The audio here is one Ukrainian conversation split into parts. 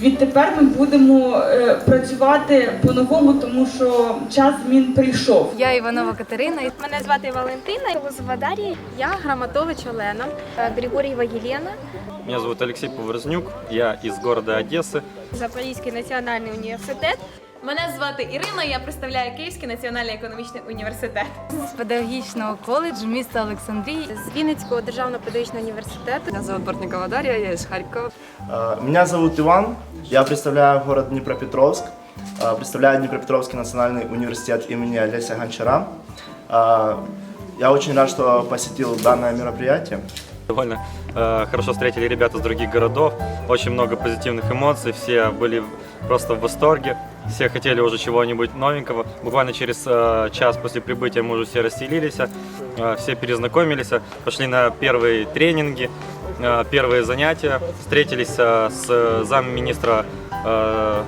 Відтепер ми будемо е, працювати по-новому, тому що час змін прийшов. Я Іванова Катерина. Мене звати Валентина, Лозова Дар'я, Я Граматович Олена. е, Григорієва Єлена, Мене звати Олексій Поверзнюк. я із города Одеси. Запорізький національний університет. Мене звати Ірина, я представляю Київський національний економічний університет. З педагогічного коледжу міста Олександрії. З Вінницького державного педагогічного університету. Меня зовут Бортникова Дарья, я из Харькова. Э, Меня зовут Иван, я представляю город Днепропетровск, э, представляю Днепропетровский национальный университет имени Олеся Гончара. Э, Я очень рад, что посетил данное мероприятие. Довольно э, хорошо встретили ребята из других городов, очень много позитивных эмоций, все были просто в восторге, все хотели уже чего-нибудь новенького. Буквально через э, час после прибытия мы уже все расселились, э, все перезнакомились, пошли на первые тренинги, э, первые занятия, встретились э, с замминистра э,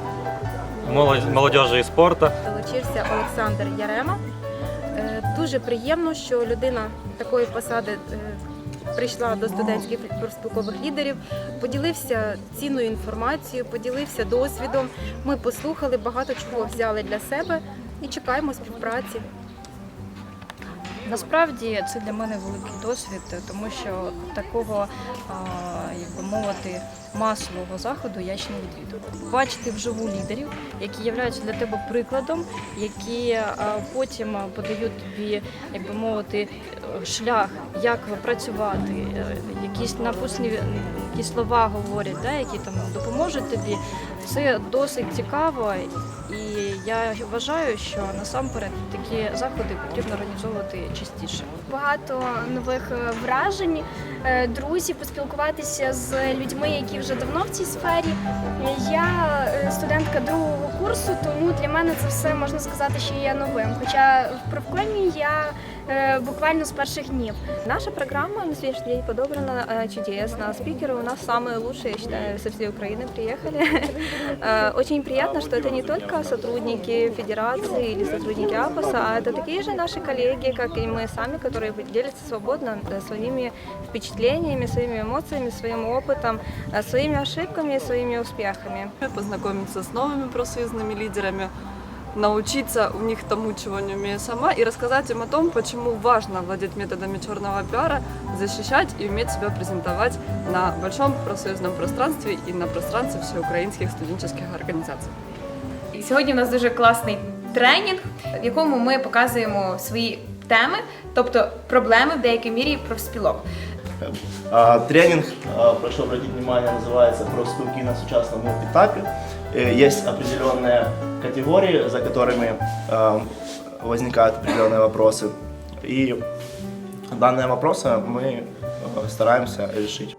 молод- молодежи и спорта. Долучився Олександр Ярема. Е, Дуже приємно, що людина такої посади прийшла до студентських профспілкових лідерів, поділився цінною інформацією, поділився досвідом. Ми послухали, багато чого взяли для себе і чекаємо співпраці. Насправді це для мене великий досвід, тому що такого, як би мовити, масового заходу я ще не відвідувала. Бачити вживу лідерів, які являються для тебе прикладом, які потім подають тобі, як би мовити, шлях, як працювати, е, якісь напусні якісь слова говорять, да, які там допоможуть тобі. Це досить цікаво, і я вважаю, що насамперед такі заходи потрібно організовувати частіше. багато нових е, вражень, е, друзів, поспілкуватися з людьми, які вже давно в цій сфері. Я е, студентка другого курсу, тому для мене це все можна сказати, що є новим. Хоча в правкомі я буквально з перших днів. Наша программа на сегодняшний день подобрана э, чудесно. Спикеры у нас самые лучшие, я считаю, со всей Украины приехали. Э, Очень приятно, что это не только сотрудники Федерации или сотрудники АПОСа, а это такие же наши коллеги, как и мы сами, которые делятся свободно э, своими впечатлениями, своими эмоциями, своим опытом, э, своими ошибками и своими успехами. Познакомиться с новыми профсоюзными лидерами, научиться у них тому, чего не умею сама, и рассказать им о том, почему важно владеть методами черного пиара, защищать и уметь себя презентовать на большом профсоюзном пространстве и на пространстве всеукраинских студенческих организаций. І сьогодні у нас дуже класний тренінг, в якому ми показуємо свої теми, тобто проблеми в деякій мірі профспілок. Э, Тренинг, э, прошу обратить внимание, называется «Профспилки на сучасному этапе». Э, Есть определенные категории, за которыми э, возникают определенные вопросы. И данные вопросы мы э, стараемся решить.